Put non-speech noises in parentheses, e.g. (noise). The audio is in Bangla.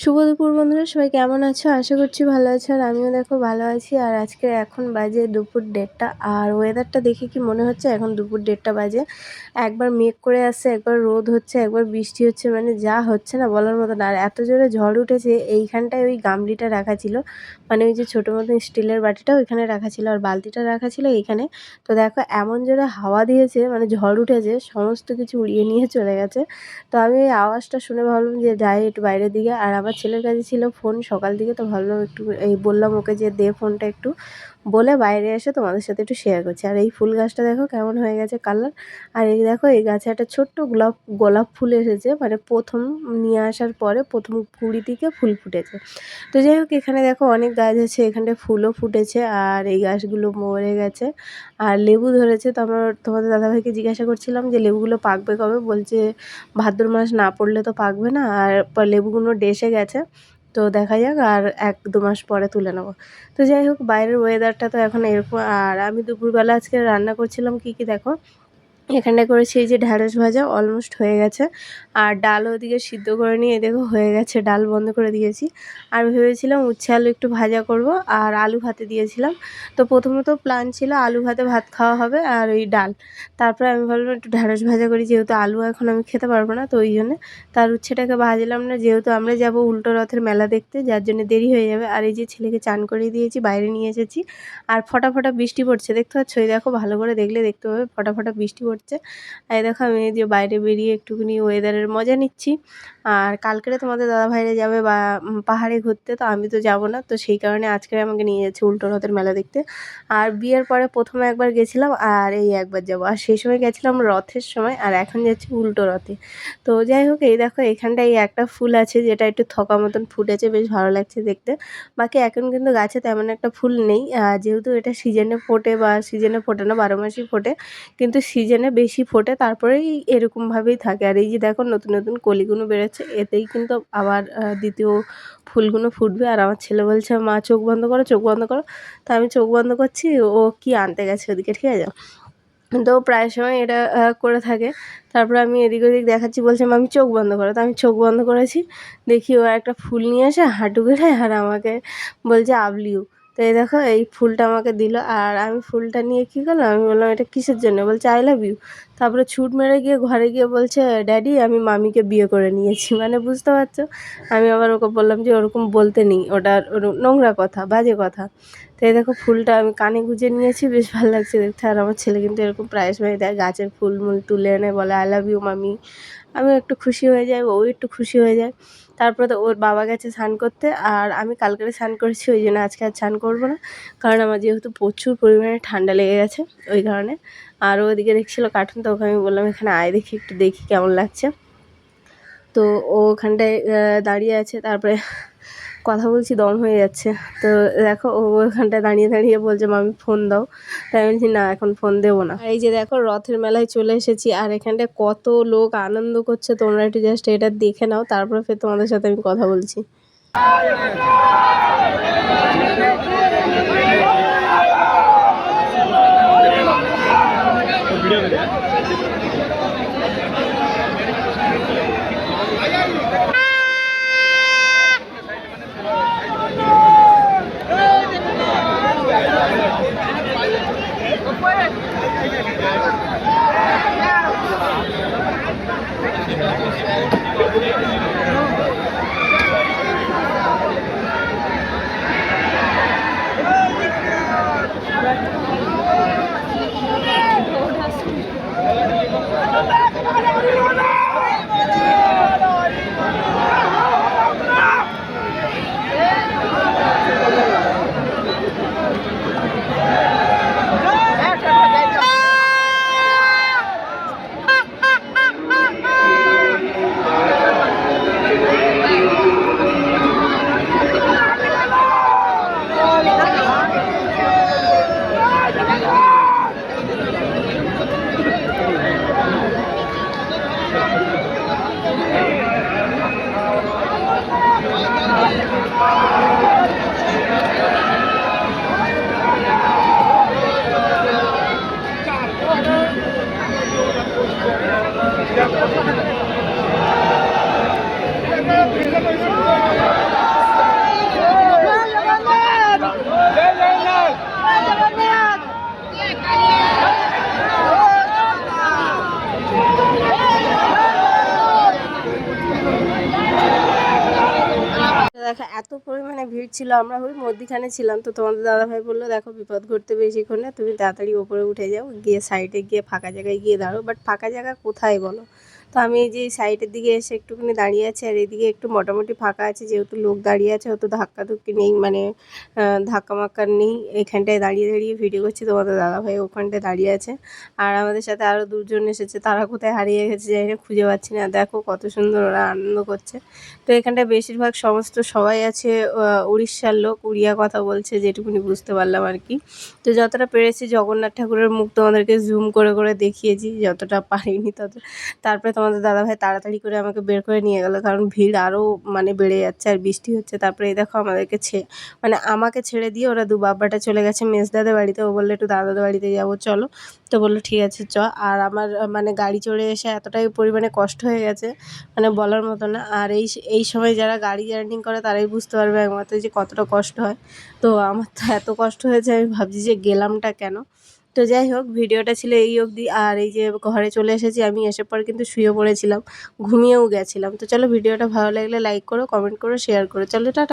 শুভ দুপুর বন্ধুরা, সবাই কেমন আছো? আশা করছি ভালো আছো আর আমিও দেখো ভালো আছি। আর আজকে এখন বাজে দুপুর দেড়টা। আর ওয়েদারটা দেখে কি মনে হচ্ছে? এখন দুপুর দেড়টা বাজে। একবার মেঘ করে আসছে, একবার রোদ হচ্ছে, একবার বৃষ্টি হচ্ছে মানে যা হচ্ছে না বলার মতো না। আর এত জোরে ঝড় উঠেছে, এইখানটায় ওই গামলিটা রাখা ছিল। মানে ওই যে ছোটো মতো স্টিলের বাটিটা ওইখানে রাখা ছিল আর বালতিটা রাখা ছিল এইখানে। তো দেখো, এমন জোরে হাওয়া দিয়েছে মানে ঝড় উঠেছে, সমস্ত কিছু উড়িয়ে নিয়ে চলে গেছে। তো আমি ওই আওয়াজটা শুনে ভাবলাম যে যাই একটু বাইরের দিকে। আর আমার ছেলের কাছে ছিল ফোন সকাল দিকে তো ভাবলাম একটু, এই বললাম ওকে যে দে ফোনটা একটু। বলে বাইরে এসে তোমাদের সাথে একটু শেয়ার করছি। আর এই ফুল গাছটা দেখো কেমন হয়ে গেছে কালার আর এই দেখো, এই গাছে একটা ছোট্ট গোলাপ গোলাপ ফুল এসেছে। মানে প্রথম নিয়ে আসার পরে প্রথম কুড়ি থেকে ফুল ফুটেছে। তো যাই হোক, এখানে দেখো অনেক গাছ আছে এখানে ফুলও ফুটেছে আর এই গাছগুলো মরে গেছে। আর লেবু ধরেছে। তো আমরা তোমাদের দাদাভাইকে জিজ্ঞাসা করছিলাম যে, লেবুগুলো পাকবে কবে? বলছে, ভাদ্র মাস না পড়লে তো পাকবে না। আর লেবুগুলো ডেসে গেছে। তো দেখা যাক আর এক দু মাস পরে তুলে নেব। তো যাই হোক, বাইরের ওয়েদারটা তো এখন এরকম। আর আমি দুপুরবেলা আজকে রান্না করছিলাম কি কি দেখো? এখানটা করেছি এই যে ঢ্যাঁড়স ভাজা অলমোস্ট হয়ে গেছে। আর ডাল ওদিকে সিদ্ধ করে নিয়ে দেখো হয়ে গেছে, ডাল বন্ধ করে দিয়েছি। আর ভেবেছিলাম উচ্ছে আলু একটু ভাজা করব, আর আলু ভাতে দিয়েছিলাম। তো প্রথমত প্ল্যান ছিল আলু ভাতে ভাত খাওয়া হবে আর ওই ডাল। তারপরে আমি ভাবলাম একটু ঢ্যাঁড়স ভাজা করি, যেহেতু আলু এখন আমি খেতে পারব না, তো ওই জন্যে তার উচ্ছেটাকে ভাজলাম না। যেহেতু আমরা যাব উল্টো রথের মেলা দেখতে, যার জন্য দেরি হয়ে যাবে। আর এই যে ছেলেকে চান করিয়ে দিয়েছি, বাইরে নিয়ে এসেছি। আর ফটা ফটা বৃষ্টি পড়ছে, দেখতে পাচ্ছ? দেখো, ভালো করে দেখলে দেখতে পাবে ফটা ফটা বৃষ্টি পড়ছে। হচ্ছে এই দেখো আমি যে বাইরে বেরিয়ে একটুখানি ওয়েদারের মজা নিচ্ছি। আর কালকেরে তোমাদের দাদা ভাইরা যাবে বা পাহাড়ে ঘুরতে, তো আমি তো যাব না। তো সেই কারণে আজকে আমাকে নিয়ে যাচ্ছে উল্টো রথের মেলা দেখতে। আর বিয়ের পরে প্রথমে একবার গেছিলাম, আর এই একবার যাব। আর সেই সময় গেছিলাম রথের সময়, আর এখন যাচ্ছি উল্টো রথে। তো যাই হোক, এই দেখো, এখানটায় এই একটা ফুল আছে, যেটা একটু থকা মতন ফুটেছে, বেশ ভালো লাগছে দেখতে। বাকি এখন কিন্তু গাছে তেমন একটা ফুল নেই। যেহেতু এটা সিজনে ফোটে বা সিজনে ফোটে না, বারো মাসই ফোটে, কিন্তু সিজনে বেশি ফোটে, তারপরেই এরকমভাবেই থাকে। আর এই যে দেখো, নতুন নতুন কলিগুলো বেরোচ্ছে। এতেই কিন্তু আবার দ্বিতীয় ফুলগুলো ফুটবে। আর আমার ছেলে বলছে, মা, চোখ বন্ধ করো, চোখ বন্ধ করো। তা আমি চোখ বন্ধ করছি, ও কি আনতে গেছে ওদিকে, ঠিক আছে? তো প্রায় সময় এটা করে থাকে। তারপর আমি এদিক ওদিক দেখাচ্ছি, বলছে আমি চোখ বন্ধ করো। তো আমি চোখ বন্ধ করেছি, দেখি ও একটা ফুল নিয়ে আসে হাঁটু গেড়ে আর আমাকে বলছে, আবলিউ। তো এই দেখো, এই ফুলটা আমাকে দিল। আর আমি ফুলটা নিয়ে কী করলাম? আমি বললাম, এটা কিসের জন্য? বলছে আই লাভ ইউ তারপরে ছুট মেরে গিয়ে ঘরে গিয়ে বলছে ড্যাডি আমি মামিকে বিয়ে করে নিয়েছি। (laughs) মানে বুঝতে পারছ? আমি আবার ওকে বললাম যে, ওরকম বলতে নেই। ওটা নোংরা কথা, বাজে কথা। তো এই দেখো ফুলটা আমি কানে গুঁজে নিয়েছি, বেশ ভালো লাগছে দেখতে। আর আমার ছেলে কিন্তু এরকম প্রায় সময় দেয়, গাছের ফুল মুল তুলে এনে বলে আই লাভ ইউ মামি আমি একটু খুশি হয়ে যাই, ও একটু খুশি হয়ে যায়। তারপরে তো ওর বাবা গেছে স্নান করতে, আর আমি কালকে স্নান করেছি, ওই জন্য আজকে আর স্নান করব না। কারণ আমার যেহেতু প্রচুর পরিমাণে ঠান্ডা লেগে গেছে, ওই কারণে। আর ওদিকে দেখছিলো কার্টুন তো ওকে আমি বললাম, এখানে আয় দেখি, একটু দেখি কেমন লাগছে। তো ও ওখানটায় দাঁড়িয়ে আছে, তারপরে কথা বলছি, দম হয়ে যাচ্ছে। তো দেখো ও ওখানটায় দাঁড়িয়ে দাঁড়িয়ে বলছে, মামি ফোন দাও। তাই বলছি, না, এখন ফোন দেবো না। এই যে দেখো, রথের মেলায় চলে এসেছি, আর এখানটায় কত লোক আনন্দ করছে। তোমরা একটু জাস্ট এটা দেখে নাও, তারপরে ফের তোমাদের সাথে আমি কথা বলছি। Thank you. এত পরিমাণে ভিড় ছিল, আমরা ওই মধ্যিখানে ছিলাম। তো তোমাদের দাদাভাই বলল, দেখো, বিপদ ঘটতে বেশিক্ষণ না তুমি তাড়াতাড়ি ওপরে উঠে যাও, গিয়ে সাইডে গিয়ে ফাঁকা জায়গায় গিয়ে দাঁড়ো বাট ফাঁকা জায়গা কোথায় বলো? তো আমি এই যে সাইডের দিকে এসে একটুখানি দাঁড়িয়ে আছি, আর এদিকে একটু মোটামুটি ফাঁকা আছে, যেহেতু লোক দাঁড়িয়ে আছে, অত ধাক্কা ধুক্কি নেই মানে ধাক্কা মাক্কা নেই। এখানটায় দাঁড়িয়ে দাঁড়িয়ে ভিডিও করছি, তোমাদের দাদাভাই ওখানটায় দাঁড়িয়ে আছে। আর আমাদের সাথে আরও দুজন এসেছে, তারা কোথায় হারিয়ে গেছে জানি না, খুঁজে পাচ্ছি না। দেখো কত সুন্দর ওরা আনন্দ করছে। তো এখানটায় বেশিরভাগ সমস্ত সবাই আছে উড়িষ্যার লোক, উড়িয়া কথা বলছে, যেটুকুনি বুঝতে পারলাম আর কি। তো যতটা পেরেছি জগন্নাথ ঠাকুরের মুখ তোমাদেরকে জুম করে করে দেখিয়েছি, যতটা পারিনি তত তারপরে তোমাদের দাদাভাই তাড়াতাড়ি করে আমাকে বের করে নিয়ে গেল, কারণ ভিড় আরও মানে বেড়ে যাচ্ছে আর বৃষ্টি হচ্ছে। তারপরে এই দেখো আমাদেরকে ছে মানে আমাকে ছেড়ে দিয়ে ওরা দু বাব্বাটা চলে গেছে মেজদাদের বাড়িতে। ও বলল, একটু দাদাদের বাড়িতে যাব, চলো। তো বলল, ঠিক আছে, চ। আর আমার মানে গাড়ি চড়ে এসে এতটাই পরিমাণে কষ্ট হয়ে গেছে মানে বলার মতো না। আর এই এই সময় যারা গাড়ি জার্নি করে, তারাই বুঝতে পারবে একমাত্র যে কতটা কষ্ট হয়। তো আমার তো এত কষ্ট হয়েছে, আমি ভাবছি যে গেলামটা কেন? তো যাই হোক, ভিডিওটা ছিল এই অবধি। আর এই যে ঘরে চলে এসেছি, আমি এসে পর কিন্তু শুয়ে পড়েছিলাম, ঘুমিয়েও গেছিলাম। তো চলো, ভিডিওটা ভালো লাগলে লাইক করো কমেন্ট করো শেয়ার করো। চলো, টাটা।